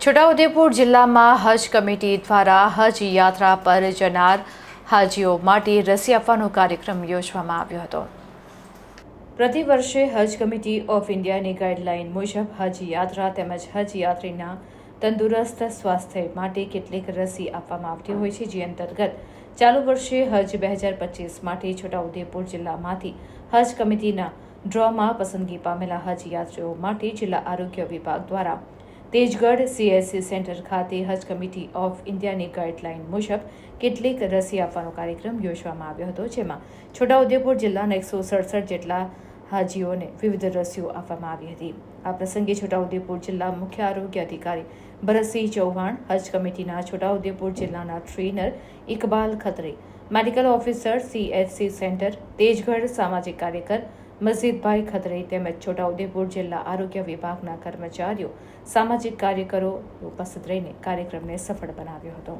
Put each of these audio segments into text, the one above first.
છોટાઉદેપુર જિલ્લામાં હજ કમિટી દ્વારા હજ યાત્રા પર જનાર હાજીઓ માટે રસી આપવાનો કાર્યક્રમ યોજવામાં આવ્યો હતો. પ્રતિ વર્ષે હજ કમિટી ઓફ ઇન્ડિયાની ગાઈડલાઈન મુજબ હજ યાત્રા તેમજ હજ યાત્રીના તંદુરસ્ત સ્વાસ્થ્ય માટે કેટલીક રસી આપવામાં આવતી હોય છે, જે અંતર્ગત ચાલુ વર્ષે હજ બે હજાર પચીસ માટે છોટાઉદેપુર જિલ્લામાંથી હજ કમિટીના ડ્રોમાં પસંદગી પામેલા હજ યાત્રીઓ માટે જિલ્લા આરોગ્ય વિભાગ દ્વારા તેજગઢ સીએસસી સેન્ટર ખાતે હજ કમિટી ઓફ ઇન્ડિયાની ગાઈડલાઈન મુજબ કેટલીક રસી આપવાનો કાર્યક્રમ યોજવામાં આવ્યો હતો, જેમાં છોટાઉદેપુર જિલ્લાના એકસો સડસઠ જેટલા હાજીઓને વિવિધ રસીઓ આપવામાં આવી હતી. આ પ્રસંગે છોટાઉદેપુર જિલ્લા મુખ્ય આરોગ્ય અધિકારી ભરતસિંહ ચૌહાણ, હજ કમિટીના છોટાઉદેપુર જિલ્લાના trainer Iqbal Khatri, medical officer CHC centre, Tejgadh સામાજિક કાર્યકર મસ્જિદભાઈ ખત્રી તેમજ છોટાઉદેપુર જિલ્લા આરોગ્ય વિભાગના કર્મચારીઓ, સામાજિક કાર્યકરો ઉપસ્થિત રહીને કાર્યક્રમને સફળ બનાવ્યો હતો.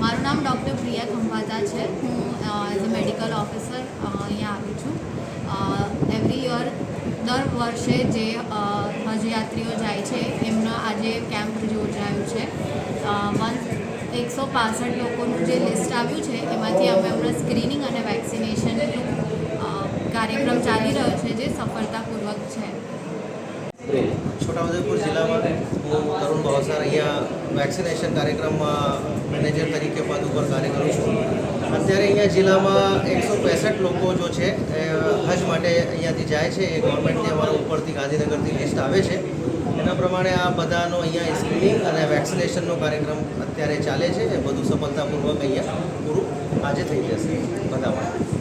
મારું નામ ડૉક્ટર પ્રિયા ખંભાતા છે. હું એઝ અ મેડિકલ ઓફિસર અહીંયા આવી છું. એવરી યર દર વર્ષે જે હજયાત્રીઓ જાય છે, એમનો આજે કેમ્પ યોજાયું છે. વન એકસો પાસઠ લોકોનું જે લિસ્ટ આવ્યું છે, એમાંથી અમે હમણાં સ્ક્રીનિંગ અને વેક્સિનેશનનું કાર્યક્રમ ચાલી રહ્યો છે, જે સફળતાપૂર્વક છે. છોટાઉદેપુર જિલ્લામાં હું તરુણ ભાવસાર અહીંયા વેક્સિનેશન કાર્યક્રમમાં મેનેજર તરીકે પદ ઉપર કાર્ય કરું છું. અત્યારે અહીંયા જિલ્લામાં એકસો પેંસઠ લોકો જો છે, એ હજ માટે અહીંયાથી જાય છે. એ ગવર્મેન્ટની અમારા ઉપરથી ગાંધીનગરથી લિસ્ટ આવે છે. એના પ્રમાણે આ બધાનો અહીંયા સ્ક્રીનિંગ અને વેક્સિનેશનનો કાર્યક્રમ અત્યારે ચાલે છે. એ બધું સફળતાપૂર્વક અહીંયા પૂરું આજે થઈ જશે. બધા માટે